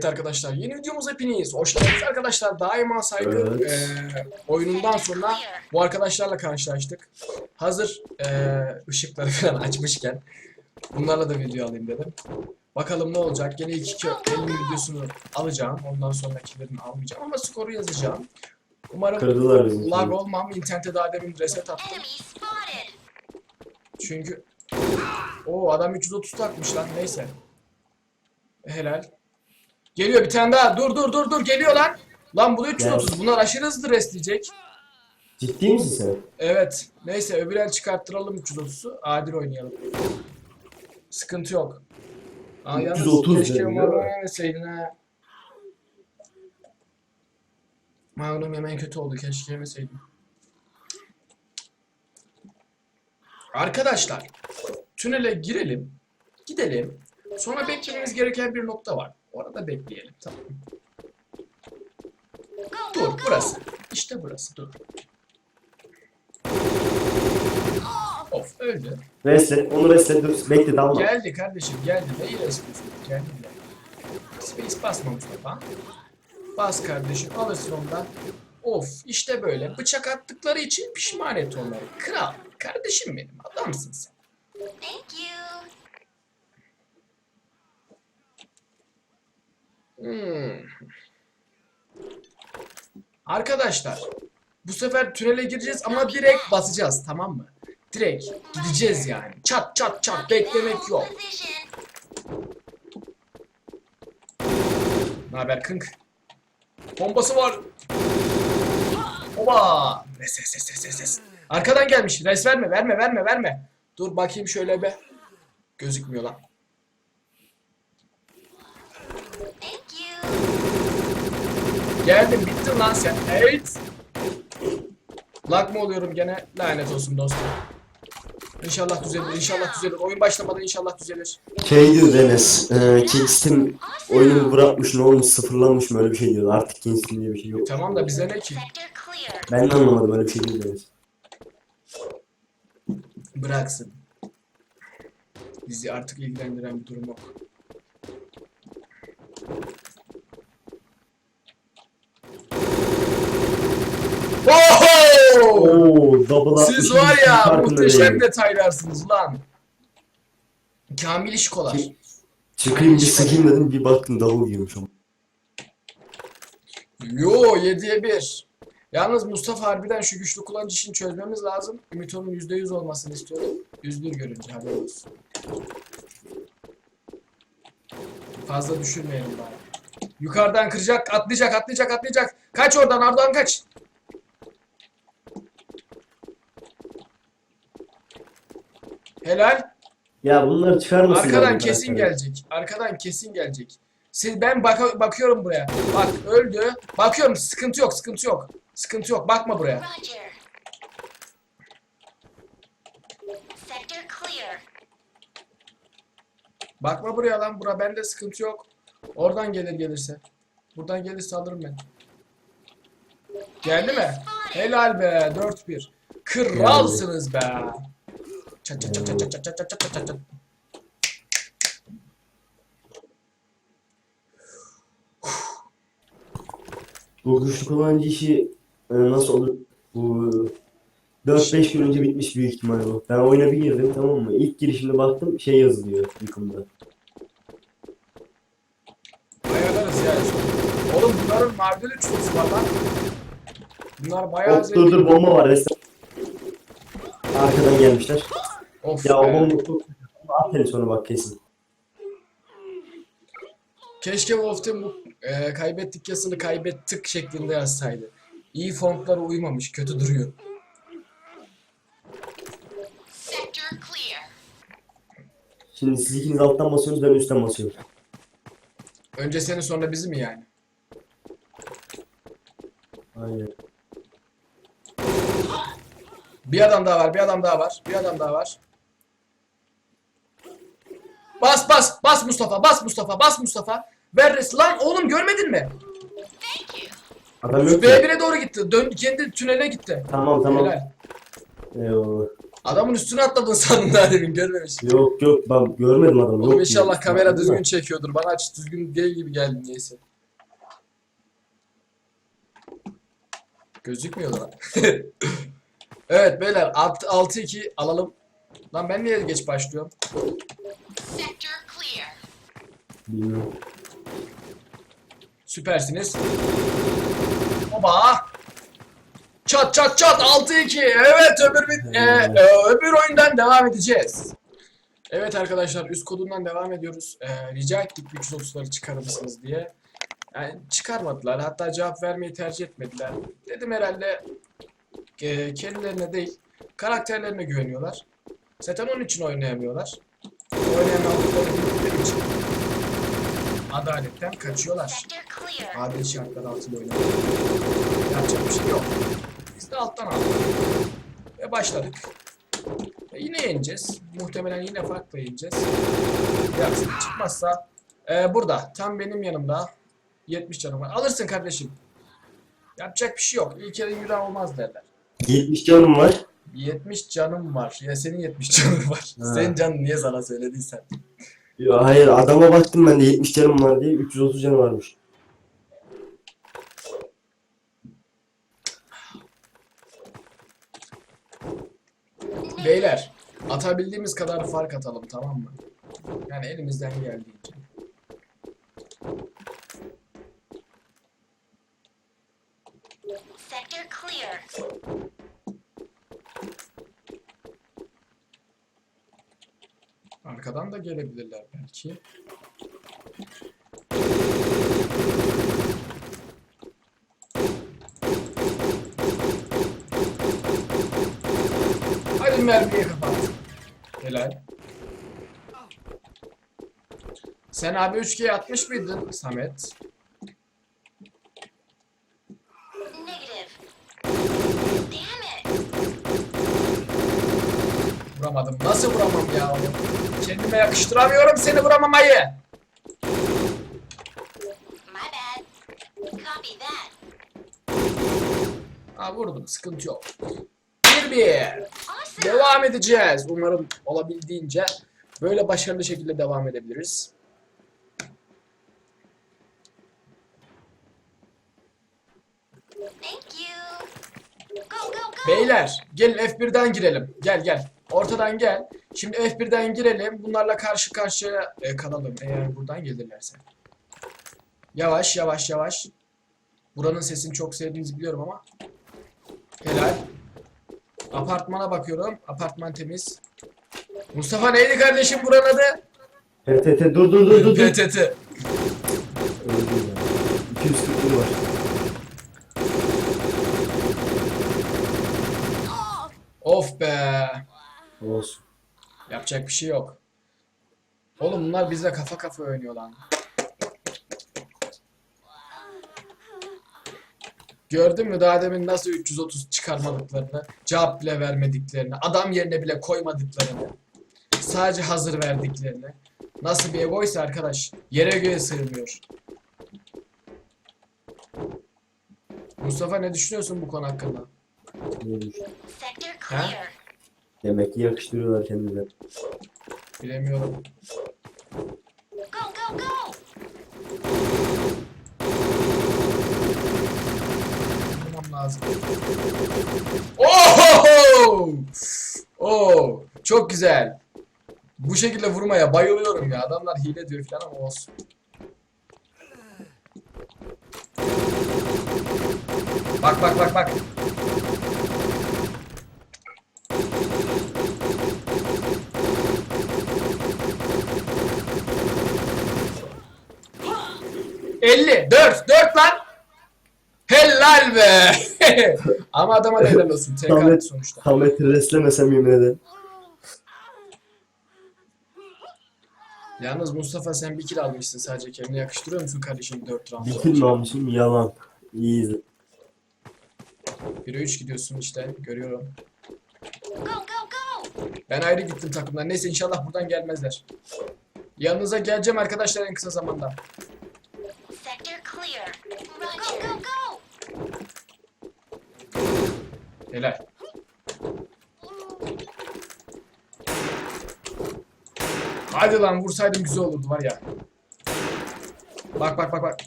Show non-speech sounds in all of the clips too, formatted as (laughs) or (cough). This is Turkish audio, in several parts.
Evet arkadaşlar yeni videomuza hepiniz hoş geldiniz arkadaşlar. Daima saygı Evet. eee, oyunundan sonra bu arkadaşlarla karşılaştık. Hazır eee, ışıkları (laughs) falan açmışken bunlarla da video alayım dedim. Bakalım ne olacak. Gene ilk iki elin videosunu alacağım. Ondan sonrakilerini almayacağım ama skoru yazacağım. Umarım Kırdılar lag olmam. İnternete daha demin reset attım. Çünkü o adam 330 takmış lan neyse. Helal. Geliyor bir tane daha. Dur dur dur dur geliyor lan. Lan bu da 330. Bunlar aşırı hızlı restleyecek. Ciddi misin sen? Evet. Neyse öbür el çıkarttıralım 330'u. Adil oynayalım. Sıkıntı yok. Aa, yalnız 330 keşke dedim, Magnum değil mi? yemeseydin ha. Magnum yemen kötü oldu. Keşke yemeseydin. Arkadaşlar. Tünele girelim. Gidelim. Sonra beklememiz gereken bir nokta var. Orada bekleyelim. Tamam. Dur burası. İşte burası. Dur. Of öldü. Reset, onu reset dur. Bekle dalma. Geldi kardeşim geldi. Neyi resmiyorsun? Geldi bile. Space basma Mustafa. Bas kardeşim alırsın ondan. Of işte böyle. Bıçak attıkları için pişman et onları. Kral. Kardeşim benim. Adamsın sen. thank you. Hmm. Arkadaşlar. Bu sefer tünele gireceğiz ama direkt basacağız tamam mı? Direkt gideceğiz yani. Çat çat çat beklemek yok. Ne haber kınk? Bombası var. Oba! Ses ses ses ses ses. Arkadan gelmiş. Res verme verme verme verme. Dur bakayım şöyle be. Gözükmüyor lan. Thank you. Geldim bittin lan sen. Evet. Lag mı oluyorum gene? Lanet olsun dostum. İnşallah düzelir, inşallah düzelir. Oyun başlamadan inşallah düzelir. Şey diyor Enes. E, Kingston oyunu bırakmış ne olmuş sıfırlanmış mı öyle bir şey diyor. Artık Kingston diye bir şey yok. Tamam da bize ne ki? Ben de anlamadım öyle bir şey değil Enes. Bıraksın. Bizi artık ilgilendiren bir durum yok. Oo double Siz var ya muhteşem detaylarsınız lan. Kamil işkolar. Ki- Çıkayım bir sıkayım dedim bir baktım double girmiş ama. Yo 7'ye 1. Yalnız Mustafa harbiden şu güçlü kullanıcı işini çözmemiz lazım. Ümit onun %100 olmasını istiyorum. 101 görünce haber olsun. Fazla düşürmeyelim bari. Yukarıdan kıracak, atlayacak, atlayacak, atlayacak. Kaç oradan Ardahan kaç. Helal. Ya bunları çıkarmasın. Arkadan kesin gelecek. Arkadan kesin gelecek. Siz ben baka- bakıyorum buraya. Bak öldü. Bakıyorum sıkıntı yok, sıkıntı yok. Sıkıntı yok. Bakma buraya. Roger. Sector clear. Bakma buraya lan. Bura bende sıkıntı yok. Oradan gelir gelirse. Buradan gelirse alırım ben. Geldi mi? Helal be. 4-1. Kralsınız be. Çat çat çat çat çat çat çat çat çat çat çat. Bu güçlü kullanıcı işi e, nasıl olur? Bu 4-5 gün önce bitmiş büyük ihtimal bu. Ben oyuna bir girdim tamam mı? İlk girişimde baktım şey yazılıyor yıkımda. Ayarlarız ya. Oğlum bunların mardil üçlüsü var lan. Bunlar bayağı Hop, dur dur bomba var resmen. Arkadan gelmişler. Of Ya o be. bomba çok sonra bak kesin. Keşke Wolf'ten bu e, kaybettik yazısını kaybettik şeklinde yazsaydı. İyi fontlara uymamış, kötü duruyor. Sector clear. Şimdi siz ikiniz alttan basıyorsunuz ben üstten basıyorum. Önce seni sonra bizi mi yani? Aynen. Bir adam daha var, bir adam daha var, bir adam daha var. Bas bas, bas Mustafa, bas Mustafa, bas Mustafa. Ver res- Lan oğlum görmedin mi? Adam yok ki. B1'e doğru gitti. Dön kendi tünele gitti. Tamam tamam. Helal. Eyvallah. Adamın üstüne atladın sandım daha demin görmemişim. Yok yok ben görmedim adamı. Oğlum Yok inşallah diyor. kamera düzgün çekiyordur. Bana aç düzgün değil gibi geldi neyse. Gözükmüyor lan. (laughs) evet beyler alt- 6-2 alalım. Lan ben niye geç başlıyorum? Bilmiyorum. Süpersiniz. Oba! Çat çat çat 6-2. Evet öbür bir, e, e, öbür oyundan devam edeceğiz. Evet arkadaşlar üst kodundan devam ediyoruz. E, rica ettik 330'ları çıkarır mısınız diye. Yani çıkarmadılar. Hatta cevap vermeyi tercih etmediler. Dedim herhalde e, kendilerine değil karakterlerine güveniyorlar. Zaten onun için oynayamıyorlar. Oynayamadıkları için adaletten kaçıyorlar adil şartlar altında oynadık. Yapacak bir şey yok. Biz de alttan aldık. Ve başladık. E yine yeneceğiz. Muhtemelen yine farklı yeneceğiz. Aksilik çıkmazsa e, burada tam benim yanımda 70 canım var. Alırsın kardeşim. Yapacak bir şey yok. İlk elin günah olmaz derler. 70 canım var. 70 canım var. Ya senin 70 canın var. Ha. Senin canın niye sana söylediysen. Ya hayır adama baktım ben de 70 canım var diye 330 canı varmış. Beyler atabildiğimiz kadar fark atalım tamam mı? Yani elimizden geldiğince. Sector clear. Arkadan da gelebilirler belki. Hadi mermiye kapat. Helal. Sen abi 3G atmış mıydın Samet? Vuramadım. Nasıl vuramam ya? Kendime yakıştıramıyorum seni vuramamayı. Ha vurdum. Sıkıntı yok. Bir bir. Awesome. Devam edeceğiz. Umarım olabildiğince böyle başarılı şekilde devam edebiliriz. Beyler gelin F1'den girelim. Gel gel. Ortadan gel. Şimdi F1'den girelim. Bunlarla karşı karşıya e, kalalım eğer buradan gelirlerse. Yavaş yavaş yavaş. Buranın sesini çok sevdiğinizi biliyorum ama. Helal. Apartmana bakıyorum. Apartman temiz. Mustafa neydi kardeşim buranın adı? PTT dur dur dur dur. dur. PTT. Öldüm ya. 240 var. Of be. Olsun. Yapacak bir şey yok. Oğlum bunlar bizle kafa kafa oynuyor lan. Gördün mü daha demin nasıl 330 çıkarmadıklarını, cevap bile vermediklerini, adam yerine bile koymadıklarını, sadece hazır verdiklerini. Nasıl bir egoysa arkadaş, yere göğe sığmıyor. Mustafa ne düşünüyorsun bu konu hakkında? Sector clear. Demek ki yakıştırıyorlar kendileri. Bilemiyorum. Go, go, go. Vurmam lazım. Oho! Oo! Çok güzel. Bu şekilde vurmaya bayılıyorum ya. Adamlar hile diyor falan ama olsun. Bak bak bak bak. Elli. Dört. Dört lan. Helal be. (laughs) Ama adama da helal olsun. TK Ahmet- sonuçta. Ahmet'i reslemesem yemin ederim. Yalnız Mustafa sen bir kill almışsın sadece kendine yakıştırıyor musun kardeşim 4 round? Bitir mi almışım? Yalan. İyi izle. 1'e 3 gidiyorsun işte görüyorum. Go, go, go. Ben ayrı gittim takımdan. Neyse inşallah buradan gelmezler. Yanınıza geleceğim arkadaşlar en kısa zamanda. helal. Hadi lan vursaydım güzel olurdu var ya. Bak bak bak bak.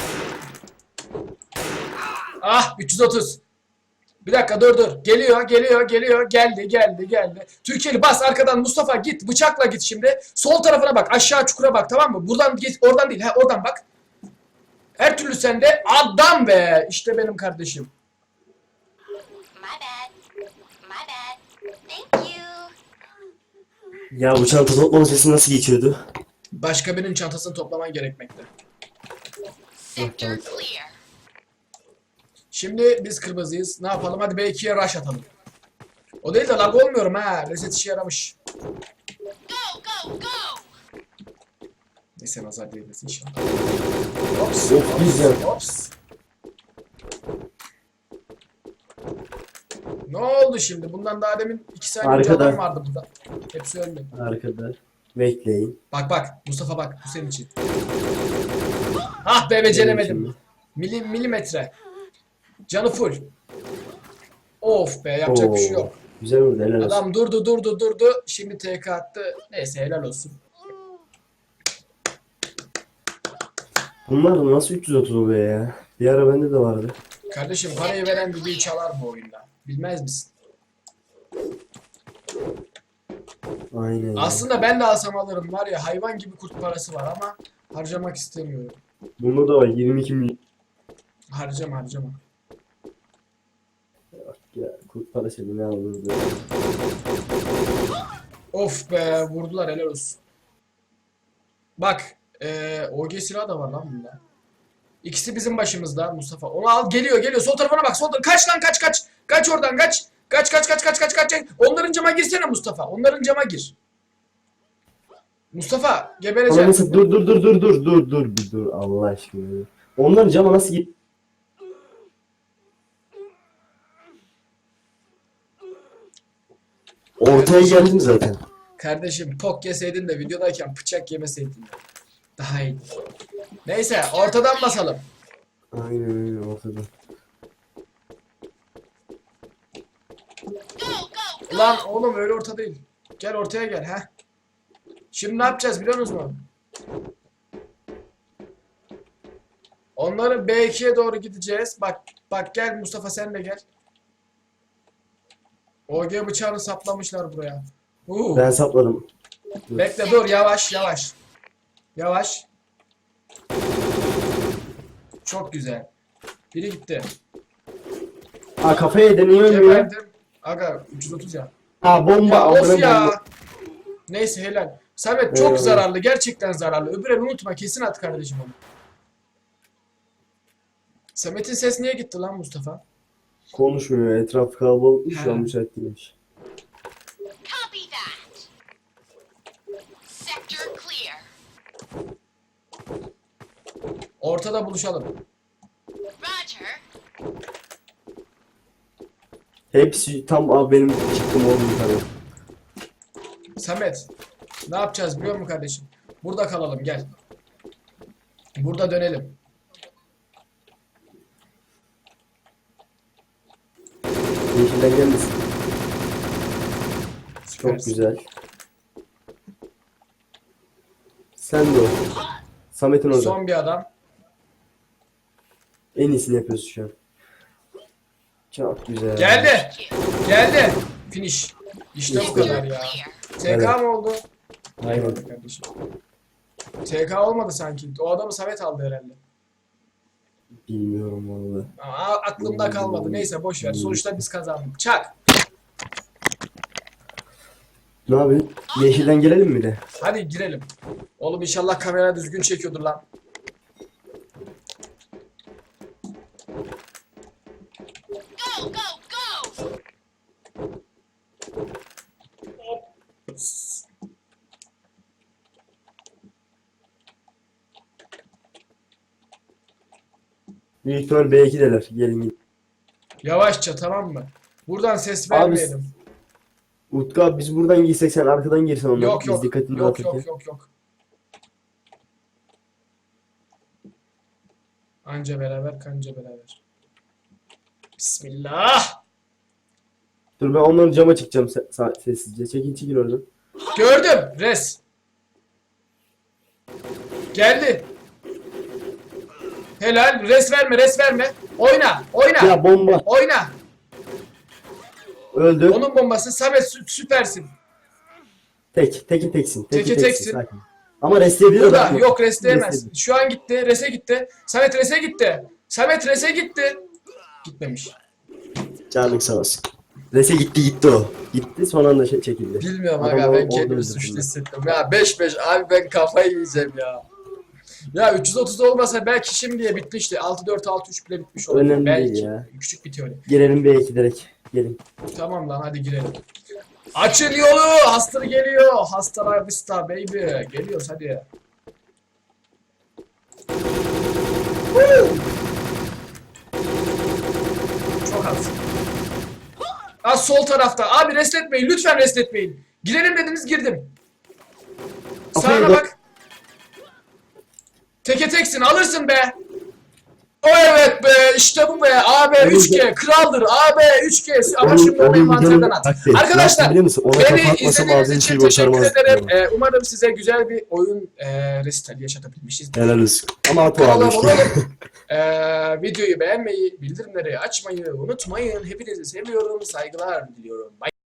Ah 330. Bir dakika dur dur. Geliyor, geliyor, geliyor. Geldi, geldi, geldi. Türkiye'li bas arkadan Mustafa git. Bıçakla git şimdi. Sol tarafına bak. Aşağı çukura bak tamam mı? Buradan git. Oradan değil. He oradan bak. Her türlü sende adam be. İşte benim kardeşim. Ya bu çanta toplama sesi nasıl geçiyordu? Başka birinin çantasını toplaman gerekmekte. Sector clear. Şimdi biz kırmızıyız. Ne yapalım? Hadi B2'ye rush atalım. O değil de lag olmuyorum ha. Reset işe yaramış. Go, go, go! Neyse nazar değmesin inşallah. Hops. Çok güzel. Hops. Ne oldu şimdi? Bundan daha demin 2 saniye önce adam vardı burada. Hepsi öldü. Arkada. Bekleyin. Bak bak Mustafa bak bu senin için. Ah be beceremedim. Mili, milimetre. Canı full. Of be yapacak bir şey yok. Güzel vurdu helal olsun. Adam durdu durdu durdu. Şimdi TK attı. Neyse helal olsun. Bunlar nasıl 330 oluyor ya? Bir ara bende de vardı. Kardeşim parayı veren düdüğü çalar bu oyunda. Bilmez misin? Aynen. Aslında ben de alsam alırım var ya hayvan gibi kurt parası var ama harcamak istemiyorum. Bunda da var 22 milyon. Harcama harcama. Ya kurt parası ne alırız ya. Of be vurdular helal olsun. Bak eee OG silahı da var lan bunda. İkisi bizim başımızda Mustafa. Onu al geliyor geliyor sol tarafına bak sol tarafına. Kaç lan kaç kaç. Kaç oradan kaç. Kaç kaç kaç kaç kaç kaç. Onların cama girsene Mustafa. Onların cama gir. Mustafa Ama gebereceğim. mesela dur dur dur dur dur dur dur bir dur Allah aşkına. Onların cama nasıl git? Ortaya geldim zaten. Kardeşim pok yeseydin de videodayken bıçak yemeseydin. Daha iyi. Neyse ortadan basalım. Aynen öyle ortada. Go! Ulan oğlum öyle orta değil. Gel ortaya gel ha. Şimdi ne yapacağız biliyor musunuz? Onları B2'ye doğru gideceğiz. Bak bak gel Mustafa sen de gel. OG bıçağını saplamışlar buraya. Uuu. Ben sapladım. Bekle dur yavaş yavaş. Yavaş. Çok güzel. Biri gitti. Ha kafaya deniyor mu ya? Geberdim. Aga 330 ya. Ha bomba. Ya of ya. bomba. Neyse helal. Samet çok Eyvallah. zararlı. Gerçekten zararlı. Öbür el unutma. Kesin at kardeşim onu. Samet'in ses niye gitti lan Mustafa? Konuşmuyor. Etraf kalabalık. Şu an müsait değilmiş. Ortada buluşalım. Hepsi tam abi benim çıktım oğlum yukarı. Samet. Ne yapacağız biliyor musun kardeşim? Burada kalalım gel. Burada dönelim. Yeşilden gelmesin. Çok Süpersin. güzel. Sen de o. Samet'in orada. Son bir adam. En iyisini yapıyorsun şu an. Çok güzel. Geldi. Geldi. Finish. İşte bu kadar ya. TK Evet. mı oldu? Eyvallah kardeşim. TK olmadı sanki. O adamı Samet aldı herhalde. Bilmiyorum vallahi. Ama aklımda kalmadı. Neyse boş ver. Sonuçta biz kazandık. Çak. Ne yapayım? Yeşilden gelelim mi de? Hadi girelim. Oğlum inşallah kamera düzgün çekiyordur lan. Büyük ihtimal B2'deler. Gelin gidin. Yavaşça tamam mı? Buradan ses Abi, vermeyelim. Utku abi biz buradan girsek sen arkadan girsen onlar. Yok Biz yok. dikkatini Yok dağıtırken. yok yok yok. Anca beraber kanca beraber. Bismillah. Dur ben onların cama çıkacağım se- sa- sessizce. Çekil çekil oradan. Gördüm. Res. Geldi. Helal. Res verme, res verme. Oyna, oyna. Ya bomba. Oyna. Öldü. Onun bombası. Samet sü- süpersin. Tek. Teki teksin. Teki Teke teksin. sakin. Ama restleyebilir Burada bak. yok resleyemez. Restleyebilir. Şu an gitti. Rese gitti. Samet rese gitti. Samet rese gitti. Gitmemiş. Canlık sağ olsun. Rese gitti gitti o. Gitti son anda şey çekildi. Bilmiyorum Adam aga o- ben orada kendimi suçlu hissettim. Ya 5-5 abi ben kafayı yiyeceğim ya. Ya 330 olmasa belki şimdiye bitmişti. 6-4 6-3 bile bitmiş olurdu. Önemli belki. değil ya. Küçük bitiyor. Girelim bir iki direkt. Gelin. Tamam lan hadi girelim. Açın yolu. Hastır geliyor. Hastalar vista baby. Geliyoruz hadi. Woo! Çok az. Az sol tarafta. Abi restletmeyin. Lütfen restletmeyin. Girelim dediniz girdim. Sağına bak. Teke teksin alırsın be. O evet be işte bu be. AB 3G kraldır. AB 3G ama şimdi onu envanterden at. Arkadaşlar Beni izlediğiniz için teşekkür ederim. Ee, umarım size güzel bir oyun e, resitali yaşatabilmişiz. Helal olsun. Ama at o Kanala abi abone işte. olup (laughs) e, videoyu beğenmeyi, bildirimleri açmayı unutmayın. Hepinizi seviyorum. Saygılar diliyorum. Bye.